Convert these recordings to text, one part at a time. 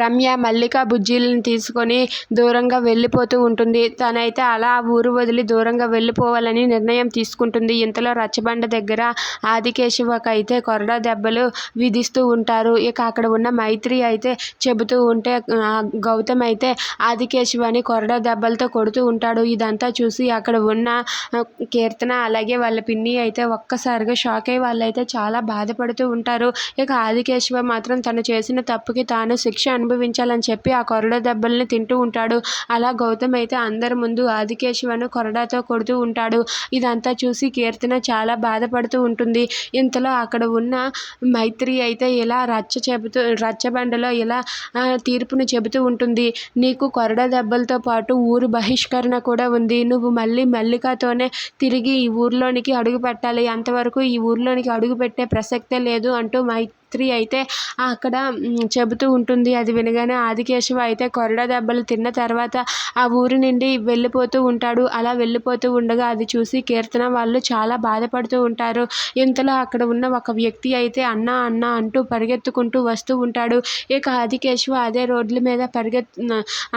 రమ్య మల్లిక బుజ్జీలను తీసుకొని దూరంగా వెళ్ళిపోతూ ఉంటుంది. తనైతే అలా ఊరు వదిలి దూరంగా వెళ్ళిపోవాలని నిర్ణయం తీసుకుంటుంది. ఇంతలో రచ్చబండ దగ్గర ఆదికేశవకు అయితే కొరడా దెబ్బలు విధిస్తూ ఉంటారు. ఇక అక్కడ ఉన్న మైత్రి అయితే చెబుతూ ఉంటే గౌతమ్ అయితే ఆదికేశవని కొరడా దెబ్బలతో కొడుతూ ఉంటాడు. ఇదంతా చూసి అక్కడ ఉన్న కీర్తన అలాగే వాళ్ళ పిన్ని అయితే ఒక్కసారిగా షాక్ అయ్యి వాళ్ళైతే చాలా బాధపడుతూ ఉంటారు. ఇక ఆదికేశవ మాత్రం తను చేసిన తప్పుకి తాను శిక్ష అనుభవించాలని చెప్పి ఆ కొరడా దెబ్బల్ని తింటూ ఉంటాడు. అలా గౌతమ్ అయితే అందరి ముందు ఆదికేశవను కొరడాతో కొడుతూ ఉంటాడు. ఇదంతా చూసి కీర్తన చాలా బాధపడుతూ ఉంటుంది. ఇంతలో అక్కడ ఉన్న మైత్రి అయితే ఇలా రచ్చ చెబుతూ రచ్చబండలో ఇలా తీర్పును చెబుతూ ఉంటుంది. నీకు కొరడా దెబ్బలతో పాటు ఊరు బహిష్కరణ కూడా ఉంది. నువ్వు మళ్ళీ మల్లికతోనే తిరిగి ఈ ఊర్లోనికి అడుగు పెట్టాలి. అంతవరకు ఈ ఊర్లోనికి అడుగు పెట్టే ప్రసక్తే లేదు అంటూ మై స్త్రీ అయితే అక్కడ చెబుతూ ఉంటుంది. అది వినగానే ఆదికేశవ అయితే కొరడా దెబ్బలు తిన్న తర్వాత ఆ ఊరి నుండి వెళ్ళిపోతూ ఉంటాడు. అలా వెళ్ళిపోతూ ఉండగా అది చూసి కీర్తన వాళ్ళు చాలా బాధపడుతూ ఉంటారు. ఇంతలో అక్కడ ఉన్న ఒక వ్యక్తి అయితే అన్న అన్న అంటూ పరిగెత్తుకుంటూ వస్తూ ఉంటాడు. ఇక ఆదికేశవ అదే రోడ్ల మీద పరిగెత్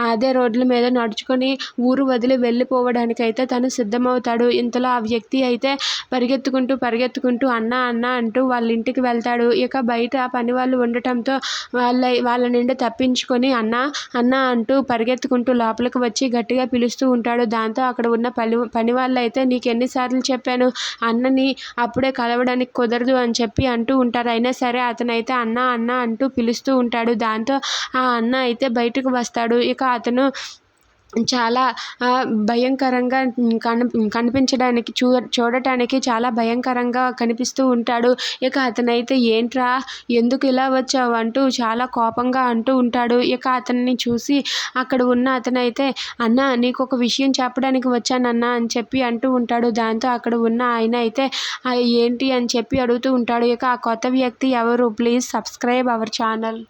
అదే రోడ్ల మీద నడుచుకొని ఊరు వదిలి వెళ్ళిపోవడానికి అయితే తను సిద్ధమవుతాడు. ఇంతలో ఆ వ్యక్తి అయితే పరిగెత్తుకుంటూ పరిగెత్తుకుంటూ అన్న అన్న అంటూ వాళ్ళ ఇంటికి వెళ్తాడు. ఇక బయట బయట పని వాళ్ళు ఉండటంతో వాళ్ళ వాళ్ళ నుండి తప్పించుకొని అన్న అన్న అంటూ పరిగెత్తుకుంటూ లోపలికి వచ్చి గట్టిగా పిలుస్తూ ఉంటాడు. దాంతో అక్కడ ఉన్న పని పని వాళ్ళు అయితే నీకు ఎన్నిసార్లు చెప్పాను అన్నని అప్పుడే కలవడానికి కుదరదు అని చెప్పి అంటూ ఉంటారు. అయినా సరే అతనైతే అన్న అన్న అంటూ పిలుస్తూ ఉంటాడు. దాంతో ఆ అన్న అయితే బయటకు వస్తాడు. ఇక అతను చాలా భయంకరంగా కని కనిపించడానికి చూ చూడటానికి చాలా భయంకరంగా కనిపిస్తూ ఉంటాడు. ఇక అతనైతే ఏంట్రా ఎందుకు ఇలా వచ్చావు? అంటూ చాలా కోపంగా అంటూ ఉంటాడు. ఇక అతన్ని చూసి అక్కడ ఉన్న అతనైతే అన్న నీకు ఒక విషయం చెప్పడానికి వచ్చానన్నా అని చెప్పి అంటూ ఉంటాడు. దాంతో అక్కడ ఉన్న ఆయన అయితే ఏంటి? అని చెప్పి అడుగుతూ ఉంటాడు. ఇక ఆ కొత్త వ్యక్తి ఎవరు? Please subscribe our channel.